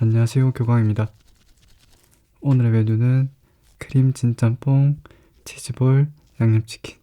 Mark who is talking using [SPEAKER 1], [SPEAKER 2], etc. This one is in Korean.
[SPEAKER 1] 안녕하세요 교광입니다. 오늘의 메뉴는 크림진 짬뽕, 치즈볼, 양념치킨.